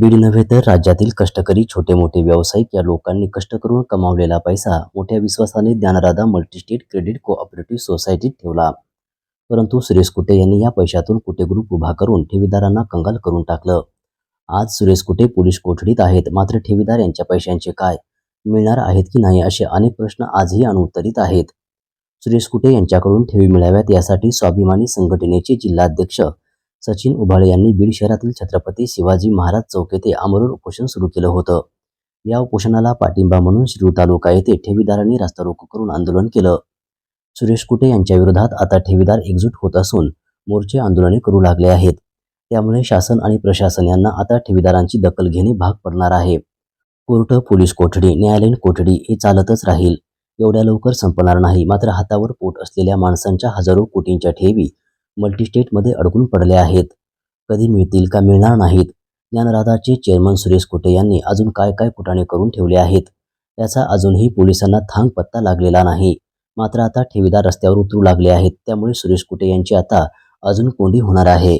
बीड नव्हे तर राज्यातील कष्टकरी छोटे मोठे व्यावसायिक या लोकांनी कष्ट करून कमावलेला पैसा मोठ्या विश्वासाने ज्ञानराधा मल्टीस्टेट क्रेडिट कोऑपरेटिव्ह सोसायटीत ठेवला. परंतु सुरेश कुटे यांनी या पैशातून कुटे ग्रुप उभा करून ठेवीदारांना कंगाल करून टाकलं. आज सुरेश कुटे पोलीस कोठडीत आहेत मात्र ठेवीदार यांच्या पैशांचे काय मिळणार आहेत की नाही असे अनेक प्रश्न आजही अनुत्तरित आहेत. सुरेश कुटे यांच्याकडून ठेवी मिळाव्यात यासाठी स्वाभिमानी संघटनेचे जिल्हाध्यक्ष सचिन उभाळे यांनी बीड शहरातील छत्रपती शिवाजी महाराज चौक येथे आमरण उपोषण सुरू केलं होतं. या उपोषणाला पाठिंबा म्हणून शिरूर तालुका येथे ठेवीदारांनी रास्ता रोको करून आंदोलन केलं. सुरेश कुटे यांच्या विरोधात आता ठेवीदार एकजूट होत असून मोर्चे आंदोलने करू लागले आहेत. त्यामुळे शासन आणि प्रशासन यांना आता ठेवीदारांची दखल घेणे भाग पडणार आहे. कोर्ट पोलीस कोठडी न्यायालयीन कोठडी हे चालतच राहील. एवढ्या लवकर संपणार नाही मात्र हातावर पोट असलेल्या माणसांच्या हजारो कोटींच्या ठेवी मल्टीस्टेटमध्ये अडकून पडले आहेत. कधी मिळतील का मिळणार नाहीत. ज्ञानराधाचे चेअरमन सुरेश कुटे यांनी अजून काय काय कुटाणे करून ठेवले आहेत? त्याचा अजूनही पोलिसांना थांग पत्ता लागलेला नाही. मात्र आता ठेवीदार रस्त्यावर उतरू लागले आहेत. त्यामुळे सुरेश कुटे यांची आता अजून कोंडी होणार आहे.